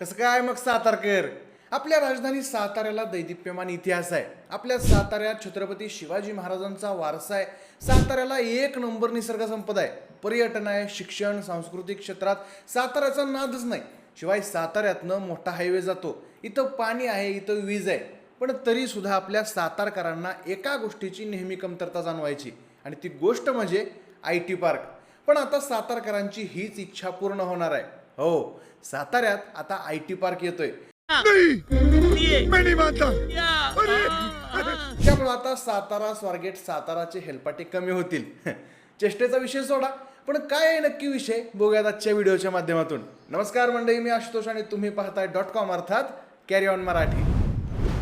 कसं काय मग सातारकर? आपल्या राजधानी साताऱ्याला दैदिप्यमान इतिहास आहे. आपल्या साताऱ्यात छत्रपती शिवाजी महाराजांचा वारसा आहे. साताऱ्याला एक नंबर निसर्ग संपदा आहे. पर्यटन आहे शिक्षण सांस्कृतिक क्षेत्रात साताऱ्याचा नादच नाही. शिवाय साताऱ्यातनं मोठा हायवे जातो. इथं पाणी आहे इथं वीज आहे. पण तरी सुद्धा आपल्या सातारकरांना एका गोष्टीची नेहमी कमतरता जाणवायची. आणि ती गोष्ट म्हणजे आय टी पार्क. पण आता सातारकरांची हीच इच्छा पूर्ण होणार आहे. हो साताऱ्यात आता आय टी पार्क येतोय. मैं नहीं! मानता त्यामुळे आता सातारा स्वारगेट साताराचे हेलपाटे कमी होतील. चेष्टेचा विषय सोडा. पण काय आहे नक्की विषय? बघूयात आजच्या व्हिडिओच्या माध्यमातून. नमस्कार मंडळी मी आशुतोष आणि तुम्ही पाहताय डॉट कॉम अर्थात कॅरी ऑन मराठी.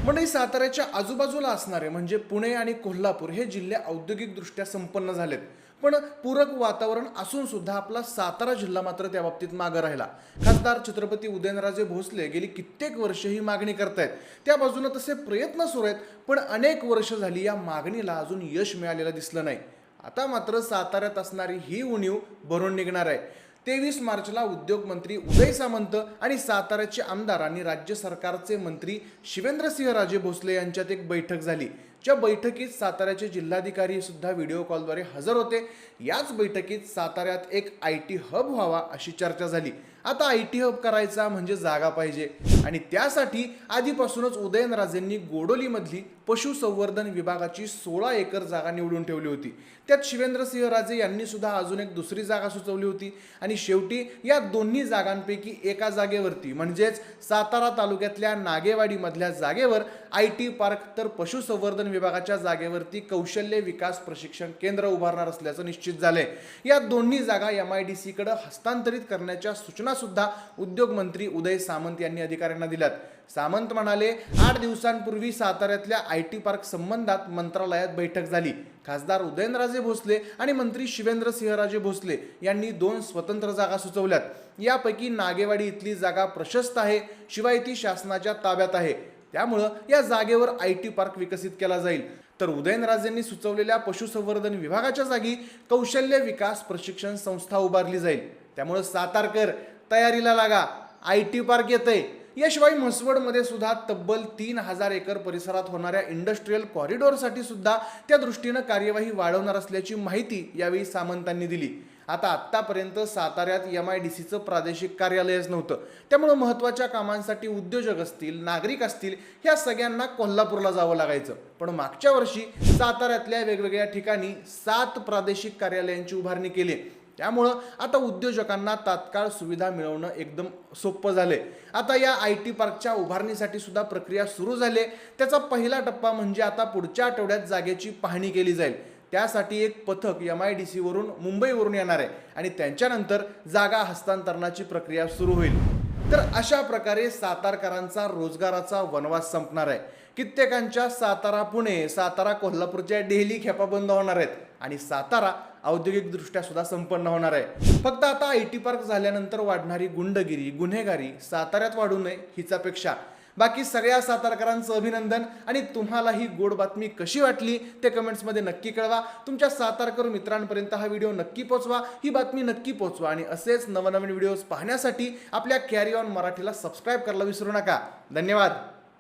मंडळी साताऱ्याच्या आजूबाजूला असणारे म्हणजे पुणे आणि कोल्हापूर हे जिल्हे औद्योगिकदृष्ट्या संपन्न झालेत. पण पूरक वातावरण असून सुद्धा आपला सातारा जिल्हा मात्र त्या बाबतीत मागं राहिला. खासदार छत्रपती उदयनराजे भोसले गेली कित्येक वर्ष ही मागणी करतायत. त्या बाजूनं तसे प्रयत्न सुरू आहेत पण अनेक वर्ष झाली या मागणीला अजून यश मिळालेलं दिसलं नाही. आता मात्र साताऱ्यात असणारी ही उणीव भरून निघणार आहे. तेवीस मार्चला उद्योगमंत्री उदय सामंत आणि साताऱ्याचे आमदार आणि राज्य सरकारचे मंत्री शिवेंद्रसिंहराजे भोसले यांच्यात एक बैठक झाली. च्या बैठकीत साताऱ्याचे जिल्हाधिकारी सुद्धा व्हिडिओ कॉलद्वारे हजर होते. याच बैठकीत साताऱ्यात एक आय टी हब व्हावा अशी चर्चा झाली. आता आय टी हब करायचा म्हणजे जागा पाहिजे. आणि त्यासाठी आधीपासूनच उदयनराजेंनी गोडोलीमधली पशुसंवर्धन विभागाची सोळा एकर जागा निवडून ठेवली होती. त्यात शिवेंद्रसिंह राजे यांनी सुद्धा अजून एक दुसरी जागा सुचवली होती. आणि शेवटी या दोन्ही जागांपैकी एका जागेवरती म्हणजेच सातारा तालुक्यातल्या नागेवाडीमधल्या जागेवर आय टी पार्क तर पशुसंवर्धन विभागाच्या जागेवरती कौशल्य विकास प्रशिक्षण केंद्र उभारणार असल्याचं निश्चित झालंय. या दोन्ही जागा एम आय डी सीकडे हस्तांतरित करण्याच्या सूचना सुद्धा उद्योग मंत्री उदय सामंत यांनी अधिकाऱ्यांना दिल्यात. सामंत म्हणाले आठ दिवसांपूर्वी साताऱ्यातल्या आय टी पार्क संबंधात मंत्रालयात बैठक झाली. खासदार उदयनराजे भोसले आणि मंत्री शिवेंद्र सिंहराजे भोसले यांनी दोन स्वतंत्र जागा सुचवल्यात. यापैकी नागेवाडी इथली जागा प्रशस्त आहे शिवाय ती शासनाच्या ताब्यात आहे. त्यामुळं या जागेवर आय टी पार्क विकसित केला जाईल. तर उदयनराजेंनी सुचवलेल्या पशुसंवर्धन विभागाच्या जागी कौशल्य विकास प्रशिक्षण संस्था उभारली जाईल. त्यामुळं सातारकर तयारीला लागा. आय टी पार्क येतंय. याशिवाय म्हसवडमध्ये सुद्धा तब्बल तीन हजार एकर परिसरात होणाऱ्या इंडस्ट्रीयल कॉरिडॉरसाठी सुद्धा त्या दृष्टीनं कार्यवाही वाढवणार असल्याची माहिती यावेळी सामंतांनी दिली. आता आत्तापर्यंत साताऱ्यात एम आय डी सीचं प्रादेशिक कार्यालयच नव्हतं. त्यामुळं महत्त्वाच्या कामांसाठी उद्योजक असतील नागरिक असतील ह्या सगळ्यांना कोल्हापूरला जावं लागायचं. पण मागच्या वर्षी साताऱ्यातल्या वेगवेगळ्या ठिकाणी सात प्रादेशिक कार्यालयांची उभारणी केली. त्यामुळं आता उद्योजकांना तात्काळ सुविधा मिळवणं एकदम सोपं झाले आता या आय टी पार्कच्या उभारणीसाठी सुद्धा प्रक्रिया सुरू झाली त्याचा पहिला टप्पा म्हणजे आता पुढच्या आठवड्यात जागेची पाहणी केली जाईल. त्यासाठी एक पथक एम आय डी सीवरून मुंबईवरून येणार आहे आणि त्यांच्यानंतर जागा हस्तांतरणाची प्रक्रिया सुरू होईल. तर अशा प्रकारे सातारकरांचा रोजगाराचा वनवास संपणार आहे. कित्येकांच्या सातारा पुणे सातारा कोल्हापूरच्या डेली खेपा बंद होणार आहेत आणि सातारा औद्योगिकदृष्ट्या सुद्धा संपन्न होणार आहे. फक्त आता आय टी पार्क झाल्यानंतर वाढणारी गुंडगिरी गुन्हेगारी साताऱ्यात वाढू नये हिचापेक्षा बाकी सगळ्या सातारकरांचं अभिनंदन. आणि तुम्हाला ही गोड बातमी कशी वाटली ते कमेंट्समध्ये नक्की कळवा. तुमच्या सातारकर मित्रांपर्यंत हा व्हिडिओ नक्की पोचवा. ही बातमी नक्की पोचवा. आणि असेच नवनवीन व्हिडिओज पाहण्यासाठी आपल्या कॅरी ऑन मराठीला सबस्क्राईब करायला विसरू नका. धन्यवाद.